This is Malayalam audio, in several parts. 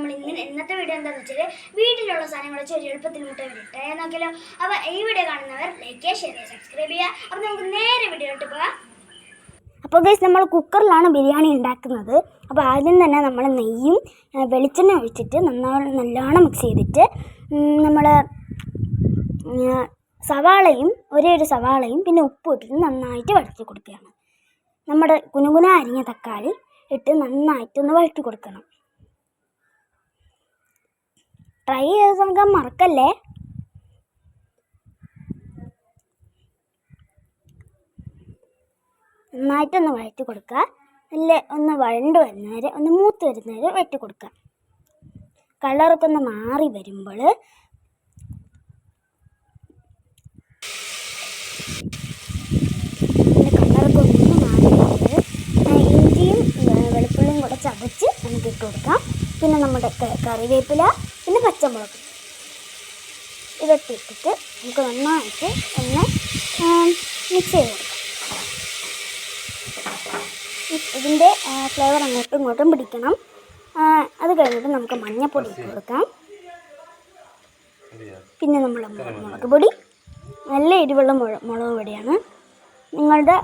നമ്മൾ ഇങ്ങനെ ഇന്നത്തെ വീഡിയോ എന്താണെന്ന് വെച്ചാൽ വീട്ടിലുള്ള സാധനങ്ങൾ വെച്ച് ഒരു എളുപ്പത്തിൽ മുട്ട വിട്ടേ നോക്കിയാലോ അപ്പോൾ ഈ വീഡിയോ കാണുന്നവർ ലൈക്ക് ചെയ്യുക ഷെയർ ചെയ്യുക സബ്സ്ക്രൈബ് ചെയ്യുക. അപ്പോൾ നമുക്ക് നേരെ വീഡിയോയിലോട്ട് പോകാം. അപ്പോൾ ഗൈസ് നമ്മൾ കുക്കറിലാണ് ബിരിയാണി ഉണ്ടാക്കുന്നത്. അപ്പോൾ ആദ്യം തന്നെ നമ്മൾ നെയ്യും വെളിച്ചെണ്ണ ഒഴിച്ചിട്ട് നന്നായി നല്ലോണം മിക്സ് ചെയ്തിട്ട് നമ്മൾ സവാളയും ഒരേ ഒരു സവാളയും പിന്നെ ഉപ്പ് ഇട്ടിട്ട് നന്നായിട്ട് വഴറ്റി കൊടുക്കുകയാണ്. നമ്മുടെ കുനുകുന അരിഞ്ഞ തക്കാളി ഇട്ട് നന്നായിട്ടൊന്ന് വഴറ്റി കൊടുക്കണം. ട്രൈ ചെയ്ത് നമുക്ക് മറക്കല്ലേ നന്നായിട്ടൊന്ന് വഴറ്റി കൊടുക്കുക നല്ല ഒന്ന് വഴണ്ട് വരുന്നവരെ ഒന്ന് മൂത്ത് വരുന്നവരെ വഴറ്റി കൊടുക്കുക കളറൊക്കെ ഒന്ന് മാറി വരുമ്പോൾ കളറൊക്കെ ഒന്ന് മാറി ഇഞ്ചിയും വെളുത്തുള്ളിയും കൂടെ ചതച്ച് നമുക്ക് ഇട്ട് കൊടുക്കാം. പിന്നെ നമ്മുടെ കറിവേപ്പില പിന്നെ പച്ചമുളക്. ഇതൊക്കെ ഇട്ടിട്ട് നമുക്ക് നന്നായിട്ട് ഒന്ന് മിക്സ് ചെയ്ത് കൊടുക്കാം. ഇതിന്റെ ഫ്ലേവർ അങ്ങോട്ടും ഇങ്ങോട്ടും പിടിക്കണം. അത് കഴിഞ്ഞിട്ട് നമുക്ക് മഞ്ഞപ്പൊടി ഇട്ട് കൊടുക്കാം. പിന്നെ നമ്മൾ മുളക് പൊടി. നല്ല എരിവുള്ള മുള മുളക് പൊടിയാണ്. നിങ്ങളുടെ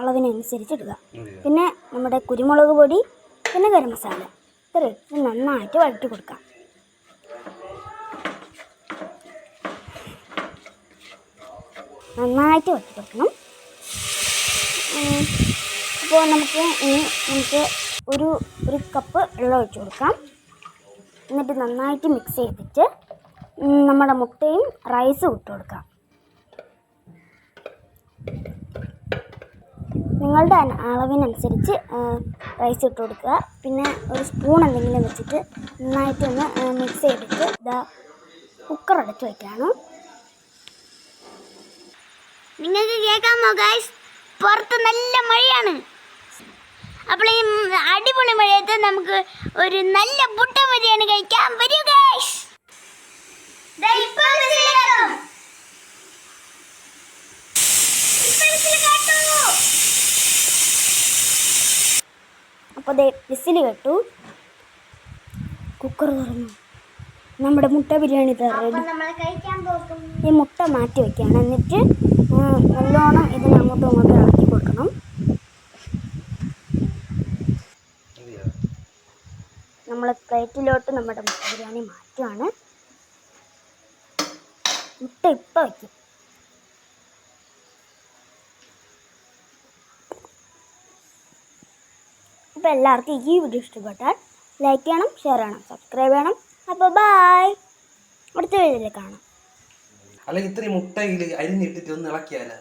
അളവിനനുസരിച്ച് ഇടുക. പിന്നെ നമ്മുടെ കുരുമുളക് പൊടി പിന്നെ ഗരം മസാല. ഇത്ര നന്നായിട്ട് വഴറ്റി കൊടുക്കാം. നന്നായിട്ട് വെട്ടി കൊടുക്കണം. അപ്പോൾ നമുക്ക് ഇനി നമുക്ക് ഒരു ഒരു കപ്പ് വെള്ളം ഒഴിച്ച് കൊടുക്കാം. എന്നിട്ട് നന്നായിട്ട് മിക്സ് ചെയ്തിട്ട് നമ്മുടെ മുട്ടയും റൈസും ഇട്ട് കൊടുക്കാം. നിങ്ങളുടെ അളവിനനുസരിച്ച് റൈസ് ഇട്ട് കൊടുക്കുക. പിന്നെ ഒരു സ്പൂൺ എന്തെങ്കിലും വെച്ചിട്ട് നന്നായിട്ടൊന്ന് മിക്സ് ചെയ്തിട്ട് ഇതാ കുക്കർ അടച്ച് വയ്ക്കാണ് നിങ്ങൾക്ക് കേൾക്കാമോ ഗൈസ് പുറത്ത് നല്ല മഴയാണ്. അപ്പോൾ ഈ അടിപൊളി മഴയത്ത് നമുക്ക് ഒരു നല്ല പുട്ട ബിരിയാണി കഴിക്കാം വരൂ ഗൈസ് അപ്പോൾ ദേ വിസിൽ കേട്ടു. കുക്കർ തുറന്നു. നമ്മുടെ മുട്ട ബിരിയാണി തറ ഈ മുട്ട മാറ്റി വയ്ക്കുകയാണ് എന്നിട്ട് നല്ലോണം ഇതിനെ അങ്ങോട്ടും അങ്ങോട്ടും ഇളക്കി കൊടുക്കണം. നമ്മൾ പ്ലേറ്റിലോട്ട് നമ്മുടെ മുട്ട ബിരിയാണി മാറ്റുകയാണ് മുട്ട ഇപ്പം വയ്ക്കും. അപ്പോൾ എല്ലാവർക്കും ഈ വീഡിയോ ഇഷ്ടപ്പെട്ടാൽ ലൈക്ക് ചെയ്യണം ഷെയർ ചെയ്യണം സബ്സ്ക്രൈബ് ചെയ്യണം. അപ്പോൾ ബായ്. അടുത്ത വീഡിയോയിൽ കാണാം. അല്ലെങ്കിൽ ഇത്രയും മുട്ടയിൽ അരിഞ്ഞിട്ടിട്ട് ഒന്ന് ഇളക്കിയാലോ?